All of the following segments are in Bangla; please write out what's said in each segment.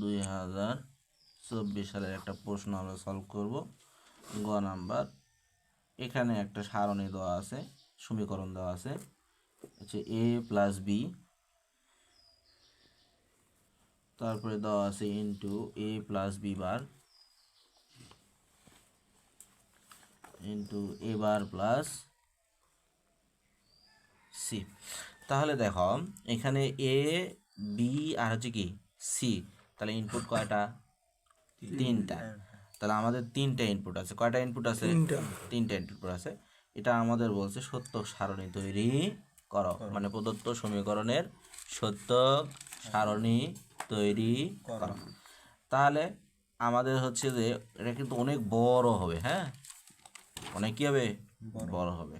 দুই হাজার চব্বিশ সালের একটা প্রশ্ন আমরা সলভ করব। গ নাম্বার, এখানে একটা সারণী দেওয়া আছে, সমীকরণ দেওয়া আছে, হচ্ছে এ প্লাস বি তারপরে দেওয়া আছে into A plus B bar into A bar plus C তাহলে দেখো, এখানে এ বি আর হচ্ছে কি? সি তাহলে ইনপুট কয়টা? তিনটা। তাহলে আমাদের তিনটা ইনপুট আছে। কয়টা ইনপুট আছে? তিনটা। ইনপুট আছে। এটা আমাদের বলছে সত্য সারণী তৈরি করো। মানে প্রদত্ত সমীকরণের সত্য সারণী তৈরি করো। তাহলে আমাদের হচ্ছে যে এটা কিন্তু অনেক বড় হবে হ্যাঁ? অনেক কি হবে? বড়। হবে।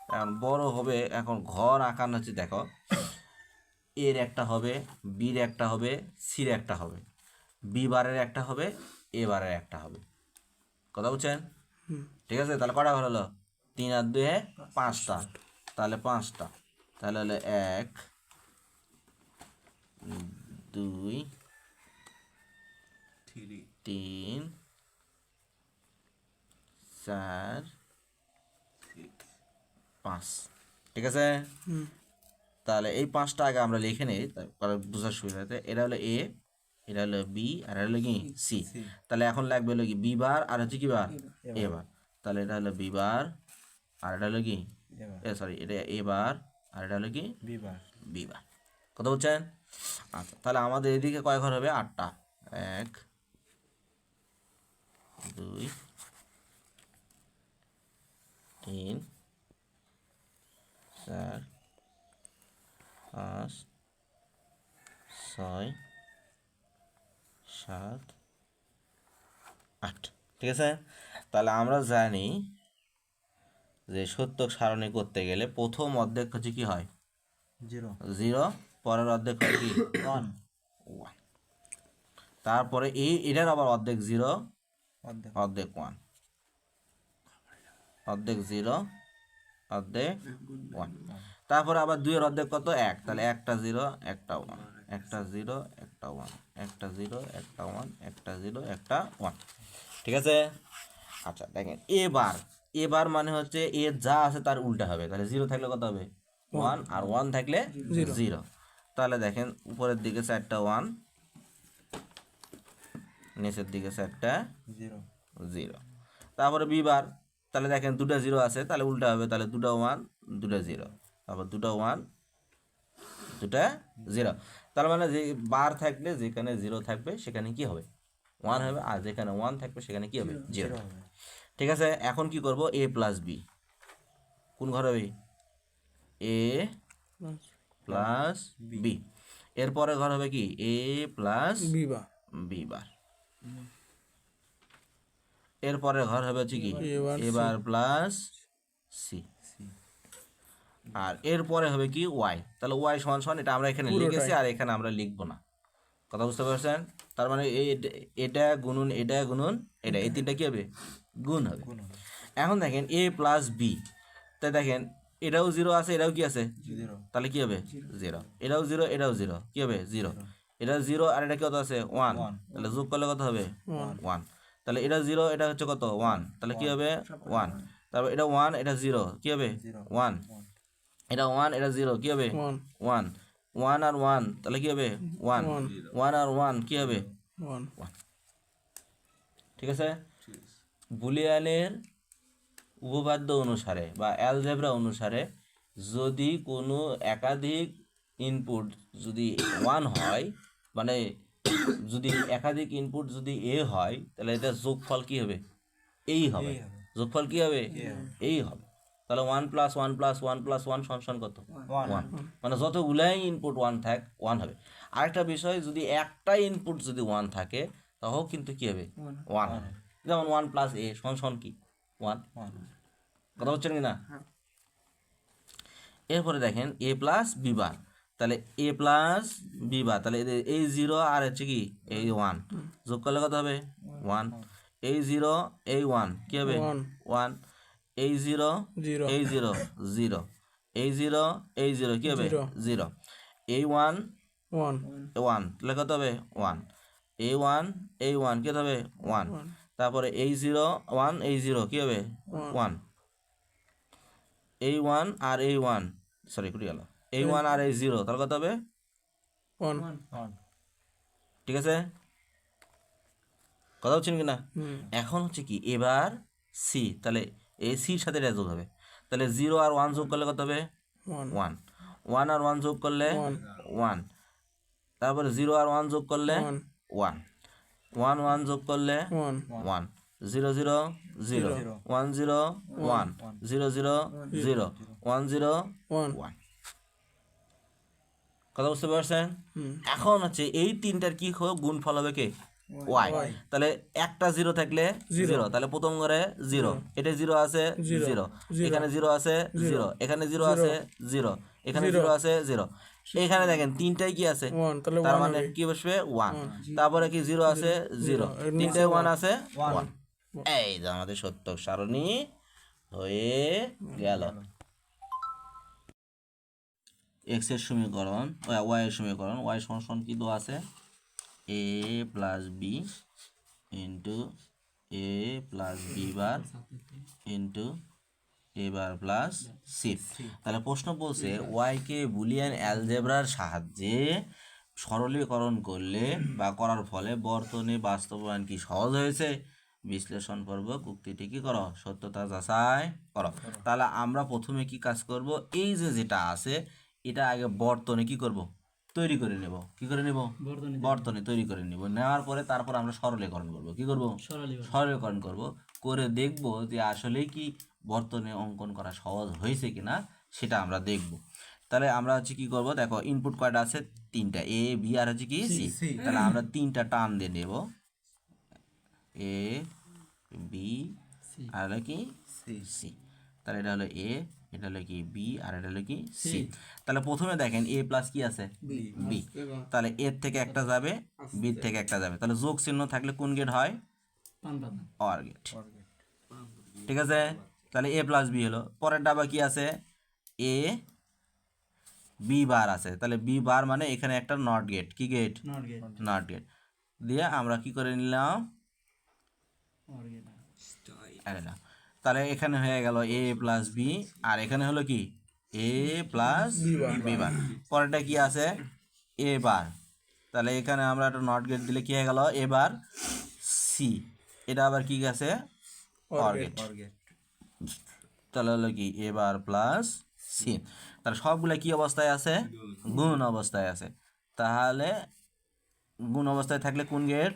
এখন বড় হবে এখন ঘর আঁকানো হচ্ছে দেখো। এর একটা হবে বির একটা হবে সির একটা হবে। বি বারের একটা হবে এ বারের একটা হবে। কথা বুঝছেন? ঠিক আছে? তাহলে কটা ঘর হলো? তিন আর দুয়ে পাঁচটা। তাহলে পাঁচটা। তাহলে হলো এক দুই তিন চার পাঁচ। ঠিক আছে? তাহলে এই পাঁচটা আগে আমরা লিখে নিই বোঝার সুবিধাতে এটা হলো এ এটা হলো বি আর এটা হলো কি? সি তাহলে এখন লাগবে হলো কি? বি বার আর হচ্ছে কি বার? এ বার। তাহলে এটা হলো বি বার আর এটা হলো কি? এ সরি এটা এ বার আর এটা হলো কি? B bar B bar. কথা বলছেন? আচ্ছা তাহলে আমাদের এদিকে কয় ঘর হবে? আটটা। এক দুই তিন চার পাঁচ ছয় সাত আট। ঠিক আছে? তাহলে আমরা জানি যে সত্য সারণী করতে গেলে প্রথম অর্ধেক হচ্ছে কি হয়? জিরো। জিরো পরের অর্ধেক হয় কি? ওয়ান। ওয়ান। তারপরে এই এটার আবার অর্ধেক জিরো অর্ধেক। অর্ধেক ওয়ান। অর্ধেক জিরো অর্ধেক ওয়ান তারপরে আবার দুইয়ের অর্ধেক কত? এক। তাহলে একটা জিরো একটা ওয়ান একটা জিরো একটা ওয়ান একটা জিরো একটা ওয়ান একটা জিরো একটা ওয়ান ঠিক আছে? আচ্ছা দেখেন এবার এবার মানে হচ্ছে এ যা আছে তার উল্টা হবে। তাহলে জিরো থাকলে কত হবে? ওয়ান আর ওয়ান থাকলে জিরো। তাহলে দেখেন উপরের দিকে চারটা ওয়ান নিচের দিকে চারটা জিরো। জিরো। তারপরে বিবার তাহলে দেখেন দুটো জিরো আছে তাহলে উল্টা হবে তাহলে দুটো ওয়ান দুটো জিরো। তারপর দুটো ওয়ান দুটা জিরো। তার মানে যে বার থাকলে যেখানে জিরো থাকবে সেখানে কি হবে? ওয়ান হবে আর যেখানে ওয়ান থাকবে সেখানে কি হবে? জিরো। হবে। ঠিক আছে এখন কি করব? এ প্লাস বি কোন ঘর হবে? এ প্লাস বি এরপরে ঘর হবে কি? এ প্লাস বিবা বি বার। এরপরে ঘর হবে হচ্ছে কি? এবার প্লাস সি আর এরপরে হবে কি? ওয়াই তাহলে ওয়াই সমান সমান এটা আমরা এখানে লিখেছি আর এখানে আমরা লিখব না। কথা বুঝতে পারছেন? তার মানে এটা গুনুন এটা গুনুন এটা এই তিনটা কি হবে? গুণ হবে। এখন দেখেন এ প্লাস বি তাই দেখেন এটাও জিরো আছে এটাও কি আছে? তাহলে কি হবে? জিরো এটাও জিরো এটাও জিরো কি হবে? জিরো এটা জিরো আর এটা কত আছে? ওয়ান তাহলে যোগ করলে কত হবে? ওয়ান তাহলে এটা জিরো এটা হচ্ছে কত? ওয়ান তাহলে কি হবে? ওয়ান তারপর এটা ওয়ান এটা জিরো কি হবে? ওয়ান এটা ওয়ান এটা জিরো কি হবে? ওয়ান ওয়ান আর ওয়ান তাহলে কি হবে? ওয়ান ওয়ান আর ওয়ান কি হবে? ওয়ান ঠিক আছে? বুলিয়ানের উপপাদ্য অনুসারে বা অ্যালজেব্রা অনুসারে যদি কোনো একাধিক ইনপুট যদি ওয়ান হয় মানে যদি একাধিক ইনপুট যদি এ হয় তাহলে এটা যোগফল কি হবে? এই হবে। যোগফল কি হবে? এই হবে। তাহলে one plus one plus one plus one সমান কত? ওয়ান মানে যত যতগুলাই ইনপুট ওয়ান থাক ওয়ান হবে। আরেকটা বিষয় যদি একটা ইনপুট যদি ওয়ান থাকে তাও কিন্তু কি হবে? ওয়ান হবে। যেমন ওয়ান প্লাস এ সমান সমান কি? ওয়ান কথা হচ্ছে কি না এরপরে দেখেন এ প্লাস বি বার তাহলে এ প্লাস বি বার তাহলে এই জিরো আর হচ্ছে কি এই ওয়ান যোগ করলে কত হবে? ওয়ান এই জিরো এই ওয়ান কি হবে. ওয়ান এই জিরো এই জিরো জিরো এই জিরো এই জিরো কি হবে. জিরো এই ওয়ান ওয়ান ওয়ান তাহলে কত হবে? ওয়ান এ ওয়ান এই ওয়ান কি হবে? ওয়ান তারপরে এই জিরো ওয়ান এই জিরো কি হবে? ওয়ান এই ওয়ান আর এই ওয়ান সরি কুড়ি গেল। এই ওয়ান আর এই জিরো তাহলে কত হবে? ঠিক আছে? কথা বলছেন কি না এখন হচ্ছে কি এবার সি তাহলে এই সির সাথে এটা যোগ হবে। তাহলে জিরো আর ওয়ান যোগ করলে কত হবে? ওয়ান ওয়ান আর ওয়ান যোগ করলে? ওয়ান তারপরে জিরো আর ওয়ান যোগ করলে? ওয়ান ওয়ান ওয়ান যোগ করলে? One one zero zero zero one zero one zero zero zero one zero one one কথা বুঝতে পারছেন? এখন হচ্ছে এই তিনটার কি হোক গুণ ফল হবে কে? ওয়াই তাহলে একটা জিরো থাকলে জিরো। তাহলে প্রথম ঘরে জিরো। এটা জিরো আছে জিরো। এখানে জিরো আছে জিরো। এখানে জিরো আছে জিরো। এখানে জিরো। আছে জিরো। এখানে দেখেন তিনটাই কি আছে? তার মানে কি বসবে? ওয়ান তারপরে কি জিরো আছে? জিরো। তিনটে ওয়ান আছে? ওয়ান এই যে আমাদের সত্য সারণী হয়ে গেল। এক্সের সমীকরণ ওয়াই এর সমীকরণ ওয়াই সমান কি দেওয়া আছে? A plus B into A plus B bar into A bar plus C তাহলে প্রশ্ন বলছে ওয়াইকে বুলিয়ান অ্যালজেব্রার সাহায্যে সরলীকরণ করলে বা করার ফলে বর্তনে বাস্তবায়ন কি সহজ হয়েছে? বিশ্লেষণ পর্বক উক্তিটি কি করো? সত্যতা যাচাই করো। তাহলে আমরা প্রথমে কি কাজ করব? এই যে যেটা আছে এটা আগে বর্তনে কি করব? তৈরি করে নেব। কি করে নেব? বর্তনে তৈরি। করে নেব। নেওয়ার পরে তারপর আমরা সরলীকরণ করব। কি করব? সরলীকরণ। করব। করে দেখব যে আসলেই কি বর্তনে অঙ্কন করা সহজ হয়েছে কিনা সেটা আমরা দেখব। তাহলে আমরা হচ্ছে কি করব? দেখো ইনপুট কয়টা আছে তিনটা। এ বি আর হচ্ছে কি সি তাহলে আমরা তিনটা টান দিয়ে নেব। এ বি আর কি সি সি তাহলে এটা হলো এ এটা হলো কি বি আর এটা হলো কি সি তাহলে প্রথমে দেখেন এ প্লাস কি আছে? বি তাহলে এর থেকে একটা যাবে বি থেকে একটা যাবে। তাহলে যোগ চিহ্ন থাকলে কোন গেট হয়? অর গেট ঠিক আছে? তাহলে এ প্লাস বি হলো। পরের ডাবা কি আছে? এ বি বার আছে। তাহলে বি বার মানে এখানে একটা নট গেট কি গেট নট গেট দিয়ে আমরা কি করে নিলাম? আরে তাহলে এখানে হয়ে গেল এ প্লাস বি আর এখানে হলো কি? এ প্লাস বি বার পরেরটা কি আছে? এ বার তাহলে এখানে আমরা একটা নট গেট দিলে কি হয়ে গেল? এ বার সি এটা আবার কি আছে? অর গেট টার্গেট তাহলে হলো কি? এ বার প্লাস সি তাহলে সবগুলো কি অবস্থায় আছে? গুণ অবস্থায় আছে। তাহলে গুণ অবস্থায় থাকলে কোন gate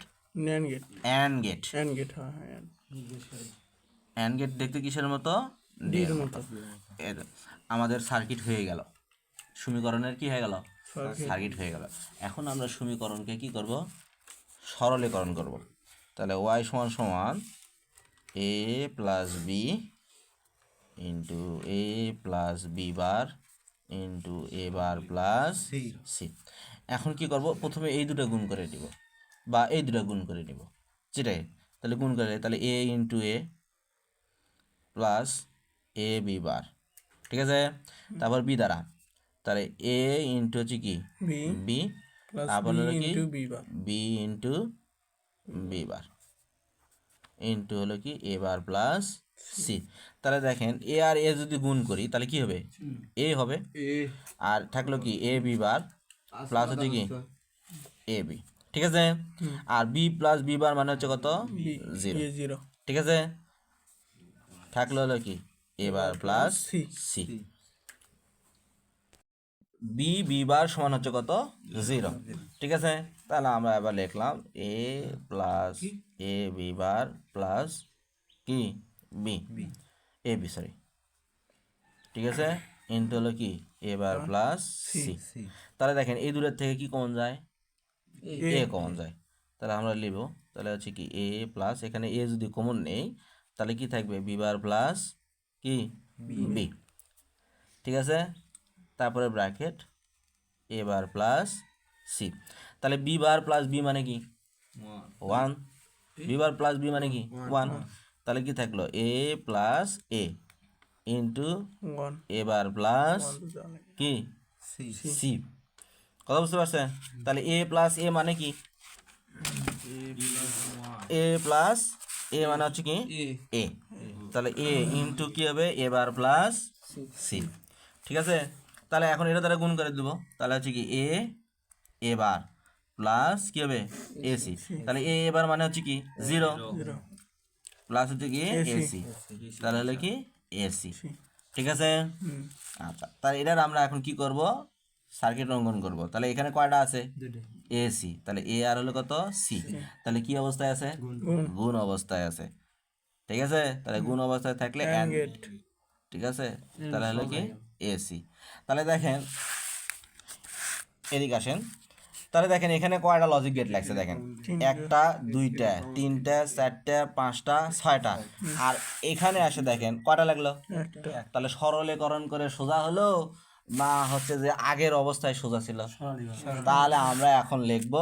gate and gate gate হ্যাঁ অ্যান্ড গেট দেখতে কিসের মতো? ডির মতো। আমাদের সার্কিট হয়ে গেল। সমীকরণের কি হয়ে গেল? সার্কিট হয়ে গেল। এখন আমরা সমীকরণকে কি করব? সরলীকরণ করব। তাহলে ওয়াই সমান সমান A plus B into A plus B bar into A bar plus C এখন কি করব? প্রথমে এই দুটো গুণ করে নিব। বা এই দুটো গুণ করে নিব। যেটাই। তাহলে গুণ করে তাহলে A into A plus A B bar. ঠিক আছে? তারপর বি দ্বারা। তাহলে এ ইন্টু হচ্ছে কি? বি তারপর হলো কি? B into B bar. Into হলো কি? A bar plus C. তাহলে দেখেন এ আর এ যদি গুণ করি তাহলে কি হবে? এ হবে। আর থাকল কি? এ বি বার প্লাস হচ্ছে কি? A B. ঠিক আছে? আর বি প্লাস বি বার মানে হচ্ছে কত? জিরো। ঠিক আছে? থাকল হলো কি? এবার plus C B B bar সমান হচ্ছে কত? জিরো ঠিক আছে? তাহলে আমরা এবার লিখলাম A plus A B bar plus কি? বি এ বি সরি ঠিক আছে? ইন্টু হলো কি? A bar plus C C তাহলে দেখেন এই দূরের থেকে কি কমন যায়? এ কমন যায়। তাহলে আমরা লিখব তাহলে হচ্ছে কি এ প্লাস এখানে এ যদি কমন নেই তাহলে কি থাকবে? বি বার প্লাস কি? বি ঠিক আছে? তারপরে bracket A bar plus C তাহলে বি বার প্লাস বি মানে কি? One B bar plus B মানে কি? ওয়ান তাহলে কি থাকল? A plus A into one A bar plus কি? সি সি কথা বুঝতে পারছেন তাহলে এ প্লাস এ মানে কি? এ প্লাস এ মানে হচ্ছে কি? এ তাহলে এ ইন্টু কি হবে? এ বার প্লাস সি ঠিক আছে? তাহলে এখন এটা দ্বারা গুণ করে দেবো। তাহলে হচ্ছে কি? এ এ বার প্লাস কি হবে? এ সি তাহলে এ এবার মানে হচ্ছে কি? জিরো জিরো প্লাস হচ্ছে কি? এসি তাহলে হলো কি? এসি ঠিক আছে? আচ্ছা তাহলে এটার আমরা এখন কি করব? সার্কিট অঙ্কন করব। তাহলে এখানে কয়টা আছে? এসি তাহলে এ আর হলো কত? সি তাহলে কি অবস্থায় আছে? গুণ। অবস্থায় আছে। ঠিক আছে? তাহলে গুণ অবস্থায় থাকলে ঠিক আছে? তাহলে হলো কি? এসি তাহলে দেখেন এদিকে আসেন। তাহলে দেখেন এখানে কয়টা লজিক গেট লাগছে দেখেন? একটা দুইটা তিনটা চারটা পাঁচটা ছয়টা। আর এখানে আসে দেখেন কয়টা লাগল? তাহলে সরলীকরণ করে সোজা হলো না হচ্ছে যে আগের অবস্থায় সোজা ছিল। তাহলে আমরা এখন লিখব